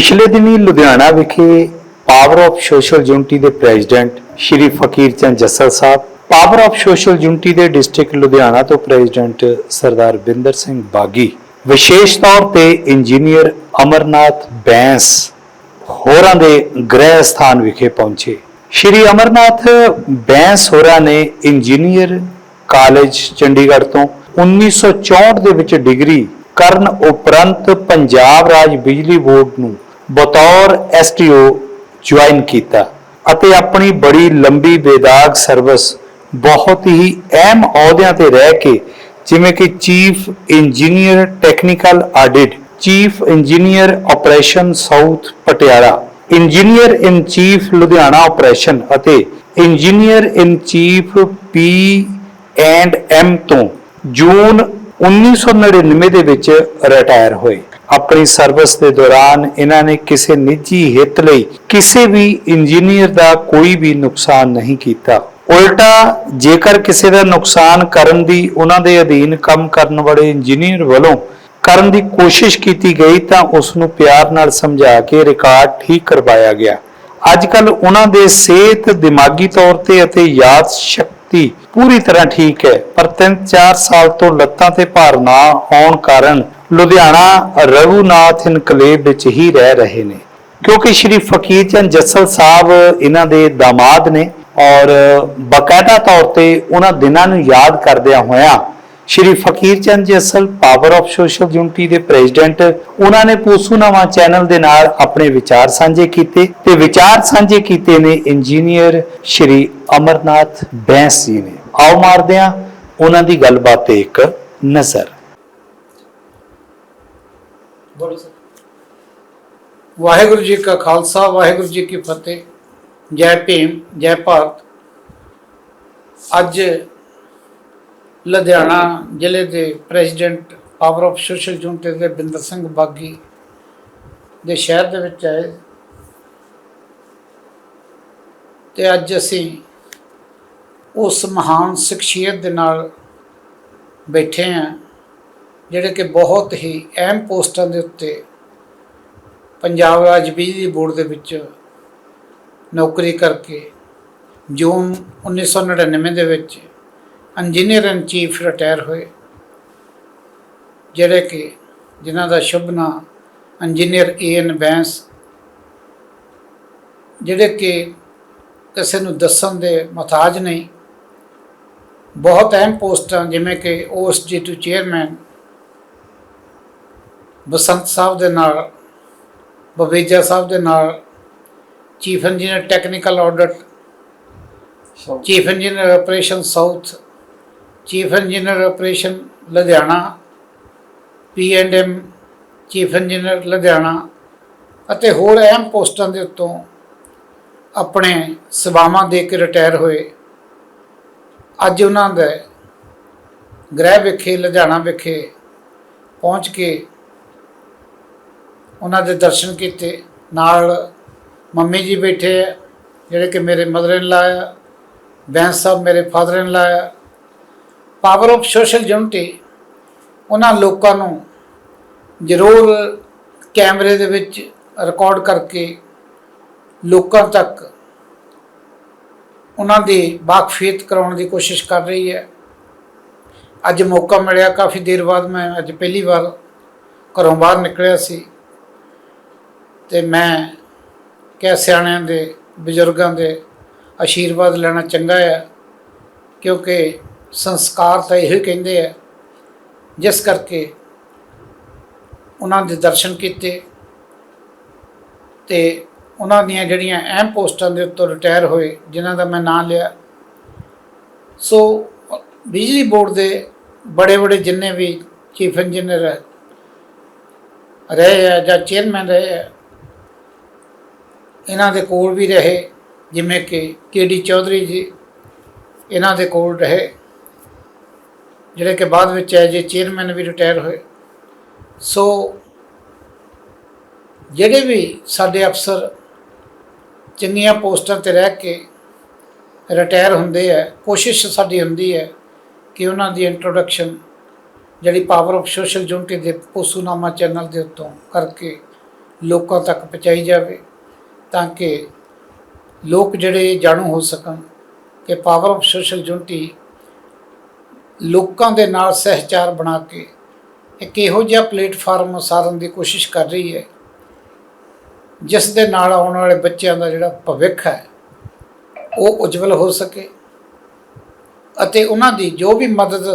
ਪਿਛਲੇ ਦਿਨੀ ਲੁਧਿਆਣਾ ਵਿਖੇ ਪਾਵਰ ਆਫ ਸੋਸ਼ਲ ਯੂਨਿਟੀ ਦੇ president Shri Fakir Chand Jassal Sahib power of social unity ਦੇ ਡਿਸਟ੍ਰਿਕਟ ਲੁਧਿਆਣਾ ਤੋਂ ਪ੍ਰੈਜ਼ੀਡੈਂਟ ਸਰਦਾਰ ਬਿੰਦਰ ਸਿੰਘ ਬਾਗੀ, ਵਿਸ਼ੇਸ਼ ਤੌਰ ਤੇ ਇੰਜੀਨੀਅਰ ਅਮਰਨਾਥ ਬੈਂਸ ਹੋਰਾਂ ਦੇ ਗ੍ਰਹਿ ਸਥਾਨ ਵਿਖੇ ਪਹੁੰਚੇ। ਸ਼੍ਰੀ ਅਮਰਨਾਥ ਬੈਂਸ ਹੋਰਾਂ ਨੇ ਇੰਜੀਨੀਅਰ ਕਾਲਜ ਚੰਡੀਗੜ੍ਹ ਤੋਂ 1964 ਦੇ ਵਿੱਚ ਡਿਗਰੀ ਕਰਨ ਉਪਰੰਤ ਪੰਜਾਬ ਰਾਜ ਬਿਜਲੀ ਬੋਰਡ ਨੂੰ ਬਤੌਰ ਐਸਟੀਓ ਜੁਆਇਨ ਕੀਤਾ ਅਤੇ ਆਪਣੀ ਬੜੀ ਲੰਬੀ ਬੇਦਾਗ ਸਰਵਿਸ ਬਹੁਤ ਹੀ ਅਹਿਮ ਅਹੁਦਿਆਂ ਤੇ ਰਹਿ ਕੇ ਜਿਵੇਂ ਕਿ chief engineer technical audit chief engineer operation south Patiala engineer in chief Ludhiana operation ਅਤੇ engineer in chief P and M ਤੋਂ ਜੂਨ 1999 ਦੇ ਵਿੱਚ ਰਿਟਾਇਰ ਹੋਏ। ਆਪਣੀ ਸਰਵਿਸ ਦੇ ਦੌਰਾਨ ਇਹਨਾਂ ਨੇ ਕਿਸੇ ਨਿੱਜੀ ਹਿੱਤ ਲਈ ਕਿਸੇ ਵੀ ਇੰਜੀਨੀਅਰ ਦਾ ਕੋਈ ਵੀ ਨੁਕਸਾਨ ਨਹੀਂ ਕੀਤਾ। ਉਲਟਾ, ਜੇਕਰ ਕਿਸੇ ਦਾ ਨੁਕਸਾਨ ਕਰਨ ਦੀ ਉਹਨਾਂ ਦੇ ਅਧੀਨ ਕੰਮ ਕਰਨ ਵਾਲੇ ਇੰਜੀਨੀਅਰ ਵੱਲੋਂ ਕਰਨ ਦੀ ਕੋਸ਼ਿਸ਼ ਕੀਤੀ ਗਈ ਤਾਂ ਉਸ ਨੂੰ ਪਿਆਰ ਨਾਲ ਸਮਝਾ ਕੇ ਰਿਕਾਰਡ ਠੀਕ ਕਰਵਾਇਆ ਗਿਆ। ਅੱਜ ਕੱਲ ਉਹਨਾਂ ਦੇ ਸਿਹਤ ਦਿਮਾਗੀ ਤੌਰ ਤੇ ਅਤੇ ਯਾਦ ਸ਼ਕਤੀ ਪੂਰੀ ਤਰ੍ਹਾਂ ਠੀਕ ਹੈ, ਪਰ 3-4 ਸਾਲ ਤੋਂ ਲੱਤਾਂ ਤੇ ਭਾਰ ਨਾ ਆਉਣ ਕਾਰਨ ਲੁਧਿਆਣਾ ਰਘੂਨਾਥ ਇਨਕਲੇਵ ਵਿੱਚ ਹੀ ਰਹਿ ਰਹੇ ਨੇ। ਕਿਉਂਕਿ ਸ਼੍ਰੀ ਫਕੀਰ ਚੰਦ ਜੱਸਲ ਸਾਹਿਬ ਇਹਨਾਂ ਦੇ ਦਾਮਾਦ ਨੇ ਔਰ ਬਕਾਇਦਾ ਤੌਰ ਤੇ ਉਹਨਾਂ ਦਿਨਾਂ ਨੂੰ ਯਾਦ ਕਰਦਿਆਂ ਹੋਇਆਂ Shri Fakir Chand Jassal power of social unity ਦੇ ਪ੍ਰੈਜ਼ੀਡੈਂਟ ਉਹਨਾਂ ਨੇ ਪੋਸੂਨਾਮਾ ਚੈਨਲ ਦੇ ਨਾਲ ਆਪਣੇ ਵਿਚਾਰ ਸਾਂਝੇ ਕੀਤੇ ਤੇ ਵਿਚਾਰ ਸਾਂਝੇ ਕੀਤੇ ਨੇ ਇੰਜੀਨੀਅਰ ਸ਼੍ਰੀ ਅਮਰਨਾਥ ਬੈਂਸ ਜੀ ਨੇ। ਆਓ ਮਾਰਦੇ ਹਾਂ ਉਹਨਾਂ ਦੀ ਗੱਲਬਾਤ ਤੇ ਇੱਕ ਨਜ਼ਰ। ਬੋਲੋ ਸਰ। ਵਾਹਿਗੁਰੂ ਜੀ ਕਾ ਖਾਲਸਾ, ਵਾਹਿਗੁਰੂ ਜੀ ਕੀ ਫਤਿਹ। ਜੈ ਭੀਮ, ਜੈ ਭਾਰਤ। ਅੱਜ ਲੁਧਿਆਣਾ ਜ਼ਿਲ੍ਹੇ ਦੇ president power of social unity ਦੇ ਬਿੰਦਰ ਸਿੰਘ ਬਾਗੀ ਦੇ ਸ਼ਹਿਰ ਦੇ ਵਿੱਚ ਆਏ। ਤੇ ਅੱਜ ਅਸੀਂ ਉਸ ਮਹਾਨ ਸ਼ਖਸੀਅਤ ਦੇ ਨਾਲ ਬੈਠੇ ਹਾਂ। ਜਿਹੜੇ ਕਿ ਬਹੁਤ ਹੀ ਅਹਿਮ ਪੋਸਟਾਂ ਦੇ ਉੱਤੇ ਪੰਜਾਬ ਰਾਜ ਬਿਜਲੀ ਬੋਰਡ ਦੇ ਵਿੱਚ ਨੌਕਰੀ ਕਰਕੇ ਜੂਨ 1999 ਦੇ ਵਿੱਚ ਇੰਜੀਨੀਅਰ ਇਨ ਚੀਫ ਰਿਟਾਇਰ ਹੋਏ, ਜਿਹੜੇ ਕਿ ਜਿਨ੍ਹਾਂ ਦਾ ਸ਼ੁਭ ਨਾਮ ਇੰਜੀਨੀਅਰ ਏ ਐਨ ਬੈਂਸ ਜਿਹੜੇ ਕਿ ਕਿਸੇ ਨੂੰ ਦੱਸਣ ਦੇ ਮਹਤਾਜ ਨਹੀਂ, ਬਹੁਤ ਅਹਿਮ ਪੋਸਟਾਂ ਜਿਵੇਂ ਕਿ ਓਐਸਜੀ2 ਚੇਅਰਮੈਨ ਬਸੰਤ ਸਾਹਿਬ ਦੇ ਨਾਲ ਬਵੇਜਾ ਸਾਹਿਬ ਦੇ ਨਾਲ chief engineer technical audit chief engineer operation south chief engineer operation Ludhiana P and M chief engineer Ludhiana ਅਤੇ ਹੋਰ ਅਹਿਮ ਪੋਸਟਾਂ ਦੇ ਉੱਤੋਂ ਆਪਣੇ ਸੇਵਾਵਾਂ ਦੇ ਕੇ ਰਿਟਾਇਰ ਹੋਏ। ਅੱਜ ਉਹਨਾਂ ਦੇ ਗ੍ਰਹਿ ਵਿਖੇ ਲੁਧਿਆਣਾ ਵਿਖੇ ਪਹੁੰਚ ਕੇ ਉਹਨਾਂ ਦੇ ਦਰਸ਼ਨ ਕੀਤੇ। ਨਾਲ ਮੰਮੀ ਜੀ ਬੈਠੇ ਆ, ਜਿਹੜੇ ਕਿ ਮੇਰੇ ਮਦਰ ਇਨ ਲਾ ਆ ਬੈਂਸ ਸਾਹਿਬ ਮੇਰੇ ਫਾਦਰ ਇਨ ਲਾ ਆ। ਪਾਵਰ ਆਫ ਸੋਸ਼ਲ ਯੂਨਿਟੀ ਉਹਨਾਂ ਲੋਕਾਂ ਨੂੰ ਜ਼ਰੂਰ ਕੈਮਰੇ ਦੇ ਵਿੱਚ ਰਿਕਾਰਡ ਕਰਕੇ ਲੋਕਾਂ ਤੱਕ ਉਹਨਾਂ ਦੀ ਵਾਕਫੀਅਤ ਕਰਾਉਣ ਦੀ ਕੋਸ਼ਿਸ਼ ਕਰ ਰਹੀ ਹੈ। ਅੱਜ ਮੌਕਾ ਮਿਲਿਆ, ਕਾਫੀ ਦੇਰ ਬਾਅਦ ਮੈਂ ਅੱਜ ਪਹਿਲੀ ਵਾਰ ਘਰੋਂ ਬਾਹਰ ਨਿਕਲਿਆ ਸੀ। ਤੇ ਮੈਂ ਕਿਹਾ ਸਿਆਣਿਆਂ ਦੇ, ਬਜ਼ੁਰਗਾਂ ਦੇ ਆਸ਼ੀਰਵਾਦ ਲੈਣਾ ਚੰਗਾ ਹੈ ਕਿਉਂਕਿ ਸੰਸਕਾਰ ਤਾਂ ਇਹੋ ਕਹਿੰਦੇ ਆ। ਜਿਸ ਕਰਕੇ ਉਹਨਾਂ ਦੇ ਦਰਸ਼ਨ ਕੀਤੇ ਤੇ ਉਹਨਾਂ ਦੀਆਂ ਜਿਹੜੀਆਂ ਅਹਿਮ ਪੋਸਟਾਂ ਦੇ ਉੱਤੇ ਰਿਟਾਇਰ ਹੋਏ, ਜਿਨ੍ਹਾਂ ਦਾ ਮੈਂ ਨਾਂ ਲਿਆ। ਸੋ, ਬਿਜਲੀ ਬੋਰਡ ਦੇ ਬੜੇ ਬੜੇ ਜਿੰਨੇ ਵੀ ਚੀਫ ਇੰਜੀਨੀਅਰ ਰਹੇ ਆ ਜਾਂ ਚੇਅਰਮੈਨ ਰਹੇ ਆ ਇਹਨਾਂ ਦੇ ਕੋਲ ਵੀ ਰਹੇ, ਜਿਵੇਂ ਕਿ ਕੇਡੀ ਚੌਧਰੀ ਜੀ ਇਹਨਾਂ ਦੇ ਕੋਲ ਰਹੇ, ਜਿਹੜੇ ਕਿ ਬਾਅਦ ਵਿੱਚ ਐਜ ਏ ਚੇਅਰਮੈਨ ਵੀ ਰਿਟਾਇਰ ਹੋਏ। ਸੋ ਜਿਹੜੇ ਵੀ ਸਾਡੇ ਅਫਸਰ ਚੰਗੀਆਂ ਪੋਸਟਾਂ ਤੇ ਰਹਿ ਕੇ ਰਿਟਾਇਰ ਹੁੰਦੇ ਆ, ਕੋਸ਼ਿਸ਼ ਸਾਡੀ ਹੁੰਦੀ ਹੈ ਕਿ ਉਹਨਾਂ ਦੀ ਇੰਟਰੋਡਕਸ਼ਨ ਜਿਹੜੀ ਪਾਵਰ ਆਫ ਸੋਸ਼ਲ ਯੂਨਿਟੀ ਦੇ ਪੋਸੂਨਾਮਾ ਚੈਨਲ ਦੇ ਉੱਤੋਂ ਕਰਕੇ ਲੋਕਾਂ ਤੱਕ ਪਹੁੰਚਾਈ ਜਾਵੇ। ਤਾਂ ਕਿ ਲੋਕ ਜਿਹੜੇ ਜਾਣੂ ਹੋ ਸਕਣ ਕਿ ਪਾਵਰ ਆਫ ਸੋਸ਼ਲ ਯੂਨਿਟੀ ਲੋਕਾਂ ਦੇ ਨਾਲ ਸਹਿਚਾਰ ਬਣਾ ਕੇ ਇੱਕ ਇਹੋ ਜਿਹਾ ਪਲੇਟਫਾਰਮ ਸਾਰਨ ਦੀ ਕੋਸ਼ਿਸ਼ ਕਰ ਰਹੀ ਹੈ, ਜਿਸ ਦੇ ਨਾਲ ਆਉਣ ਵਾਲੇ ਬੱਚਿਆਂ ਦਾ ਜਿਹੜਾ ਭਵਿੱਖ ਹੈ, ਉਹ ਉਜਵਲ ਹੋ ਸਕੇ ਅਤੇ ਉਹਨਾਂ ਦੀ ਜੋ ਵੀ ਮਦਦ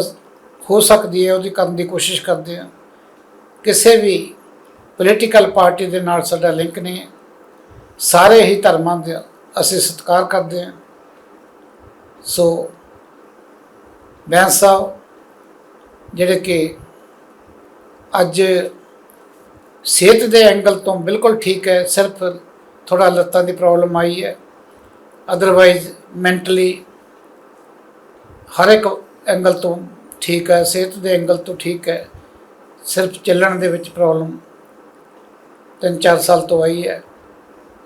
ਹੋ ਸਕਦੀ ਹੈ, ਉਹਦੀ ਕਰਨ ਦੀ ਕੋਸ਼ਿਸ਼ ਕਰਦੇ ਹਾਂ। ਕਿਸੇ ਵੀ ਪੋਲੀਟੀਕਲ ਪਾਰਟੀ ਦੇ ਨਾਲ ਸਾਡਾ ਲਿੰਕ ਨਹੀਂ ਹੈ। ਸਾਰੇ ਹੀ ਧਰਮਾਂ ਦੇ ਅਸੀਂ ਸਤਿਕਾਰ ਕਰਦੇ ਹਾਂ। ਸੋ ਬੈਂਸ ਸਾਹਿਬ, ਜਿਹੜੇ ਕਿ ਅੱਜ ਸਿਹਤ ਦੇ ਐਂਗਲ ਤੋਂ ਬਿਲਕੁਲ ਠੀਕ ਹੈ, ਸਿਰਫ ਥੋੜਾ ਲੱਤਾਂ ਦੀ ਪ੍ਰੋਬਲਮ ਆਈ ਹੈ। ਅਦਰਵਾਈਜ਼ ਮੈਂਟਲੀ ਹਰ ਇੱਕ ਐਂਗਲ ਤੋਂ ਠੀਕ ਹੈ, ਸਿਹਤ ਦੇ ਐਂਗਲ ਤੋਂ ਠੀਕ ਹੈ। ਸਿਰਫ ਚੱਲਣ ਦੇ ਵਿੱਚ ਪ੍ਰੋਬਲਮ ਤਿੰਨ ਚਾਰ ਸਾਲ ਤੋਂ ਆਈ ਹੈ।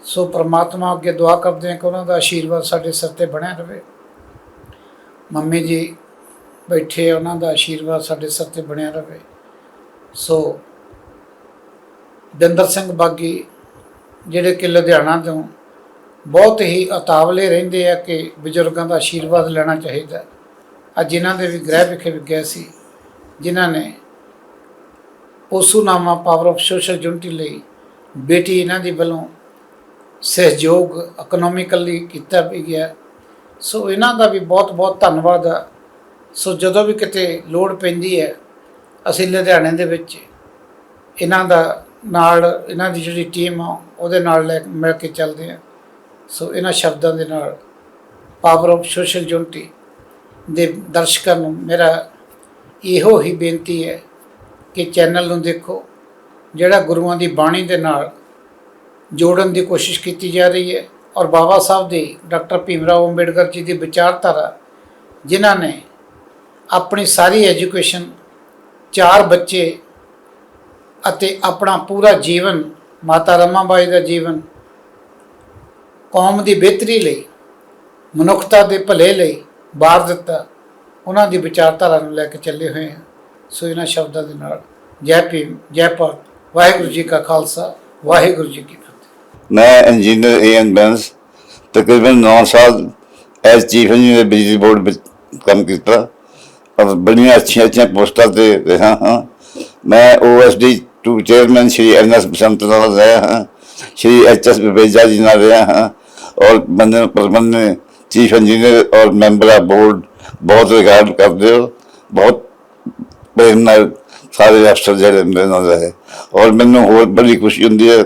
ਸੋ ਪ੍ਰਮਾਤਮਾ ਅੱਗੇ ਦੁਆ ਕਰਦੇ ਹਾਂ ਕਿ ਉਹਨਾਂ ਦਾ ਆਸ਼ੀਰਵਾਦ ਸਾਡੇ ਸਿਰ ਤੇ ਬਣਿਆ ਰਹੇ ਮੰਮੀ ਜੀ ਬੈਠੇ ਉਹਨਾਂ ਦਾ ਆਸ਼ੀਰਵਾਦ ਸਾਡੇ ਸਿਰ ਤੇ ਬਣਿਆ ਰਹੇ ਸੋ ਦੰਦਰ ਸਿੰਘ ਬਾਗੀ ਜਿਹੜੇ ਕਿ ਲੁਧਿਆਣਾ ਤੋਂ ਬਹੁਤ ਹੀ ਉਤਾਵਲੇ ਰਹਿੰਦੇ ਆ ਕਿ ਬਜ਼ੁਰਗਾਂ ਦਾ ਆਸ਼ੀਰਵਾਦ ਲੈਣਾ ਚਾਹੀਦਾ ਅੱਜ ਜਿਨ੍ਹਾਂ ਦੇ ਵੀ ਗ੍ਰਹਿ ਵਿਖੇ ਵੀ ਗਏ ਸੀ, ਜਿਨ੍ਹਾਂ ਨੇ ਪੋਸੂਨਾਮਾ ਪਾਵਰ ਆਫ ਸੋਸ਼ਲ ਯੂਨਿਟੀ ਲਈ ਬੇਟੀ ਇਹਨਾਂ ਦੀ ਵੱਲੋਂ ਸਹਿਯੋਗ ਇਕਨੋਮਿਕਲੀ ਕੀਤਾ ਵੀ ਗਿਆ। ਸੋ ਇਹਨਾਂ ਦਾ ਵੀ ਬਹੁਤ ਬਹੁਤ ਧੰਨਵਾਦ। ਆ ਸੋ ਜਦੋਂ ਵੀ ਕਿਤੇ ਲੋੜ ਪੈਂਦੀ ਹੈ, ਅਸੀਂ ਲੁਧਿਆਣੇ ਦੇ ਵਿੱਚ ਇਹਨਾਂ ਦਾ ਨਾਲ, ਇਹਨਾਂ ਦੀ ਜਿਹੜੀ ਟੀਮ ਆ, ਉਹਦੇ ਨਾਲ ਲੈ ਮਿਲ ਕੇ ਚੱਲਦੇ ਆ ਸੋ ਇਹਨਾਂ ਸ਼ਬਦਾਂ ਦੇ ਨਾਲ ਪਾਵਰ ਆਫ ਸੋਸ਼ਲ ਯੂਨਿਟੀ ਦੇ ਦਰਸ਼ਕਾਂ ਨੂੰ ਮੇਰਾ ਇਹੋ ਹੀ ਬੇਨਤੀ ਹੈ ਕਿ ਚੈਨਲ ਨੂੰ ਦੇਖੋ, ਜਿਹੜਾ ਗੁਰੂਆਂ ਦੀ ਬਾਣੀ ਦੇ ਨਾਲ ਜੋੜਨ ਦੀ ਕੋਸ਼ਿਸ਼ ਕੀਤੀ ਜਾ ਰਹੀ ਹੈ ਔਰ ਬਾਬਾ ਸਾਹਿਬ ਦੀ ਡਾਕਟਰ ਭੀਮਰਾਓ ਅੰਬੇਡਕਰ ਜੀ ਦੀ ਵਿਚਾਰਧਾਰਾ, ਜਿਨ੍ਹਾਂ ਨੇ ਆਪਣੀ ਸਾਰੀ ਐਜੂਕੇਸ਼ਨ ਚਾਰ ਬੱਚੇ ਅਤੇ ਆਪਣਾ ਪੂਰਾ ਜੀਵਨ, ਮਾਤਾ ਰਮਾਬਾਈ ਦਾ ਜੀਵਨ, ਕੌਮ ਦੀ ਬਿਹਤਰੀ ਲਈ, ਮਨੁੱਖਤਾ ਦੇ ਭਲੇ ਲਈ ਬਾਹਰ ਦਿੱਤਾ, ਉਹਨਾਂ ਦੀ ਵਿਚਾਰਧਾਰਾ ਨੂੰ ਲੈ ਕੇ ਚੱਲੇ ਹੋਏ ਹਾਂ। ਸੋ ਇਹਨਾਂ ਸ਼ਬਦਾਂ ਦੇ ਨਾਲ ਜੈ ਭੀਮ, ਜੈ ਭਾਰਤ, ਵਾਹਿਗੁਰੂ ਜੀ ਕਾ ਖਾਲਸਾ, ਵਾਹਿਗੁਰੂ ਜੀ ਕੀ ਮੈਂ ਇੰਜੀਨੀਅਰ ਏ ਐਨ ਬੈਂਸ ਤਕਰੀਬਨ 9 ਸਾਲ ਐਸ ਚੀਫ ਇੰਜੀਨੀਅਰ ਬਿਜਲੀ ਬੋਰਡ ਵਿੱਚ ਕੰਮ ਕੀਤਾ। ਔਰ ਬੜੀਆਂ ਅੱਛੀਆਂ ਅੱਛੀਆਂ ਪੋਸਟਾਂ ਤੇ ਰਿਹਾ ਹਾਂ। ਮੈਂ O S D to chairman Shri ਅਰਨਸ Basant ਨਾਲ ਰਿਹਾ ਹਾਂ। ਸ਼੍ਰੀ ਐਚਐਸ ਬਵੇਜਾ ਜੀ ਨਾਲ ਰਿਹਾ ਹਾਂ। ਔਰ ਬੰਦੇ ਪ੍ਰਬੰਧ ਨੇ ਚੀਫ ਇੰਜੀਨੀਅਰ ਔਰ ਮੈਂਬਰ ਆ ਬੋਰਡ ਬਹੁਤ ਰਿਗਾਰਡ ਕਰਦੇ ਹੋ। ਬਹੁਤ ਪ੍ਰੇਮ ਨਾਲ ਸਾਰੇ ਅਫਸਰ ਜਿਹੜੇ ਮੇਰੇ ਨਾਲ ਰਹੇ। ਔਰ ਮੈਨੂੰ ਹੋਰ ਬੜੀ ਖੁਸ਼ੀ ਹੁੰਦੀ ਹੈ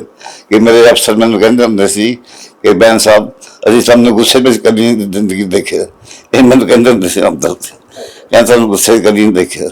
ਕਿ ਮੇਰੇ ਅਫਸਰ ਮੈਨੂੰ ਕਹਿੰਦੇ ਹੁੰਦੇ ਸੀ ਕਿ ਬੈਨ ਸਾਹਿਬ, ਅਸੀਂ ਸਾਨੂੰ ਗੁੱਸੇ ਵਿੱਚ ਕਦੀ ਨਹੀਂ ਜ਼ਿੰਦਗੀ ਦੇਖਿਆ ਇਹ ਮੈਨੂੰ ਕਹਿੰਦੇ ਹੁੰਦੇ ਸੀ ਅੰਦਰ ਤੇ। ਕਹਿੰਦੇ ਗੁੱਸੇ 'ਚ ਕਦੀ ਨਹੀਂ ਦੇਖਿਆ।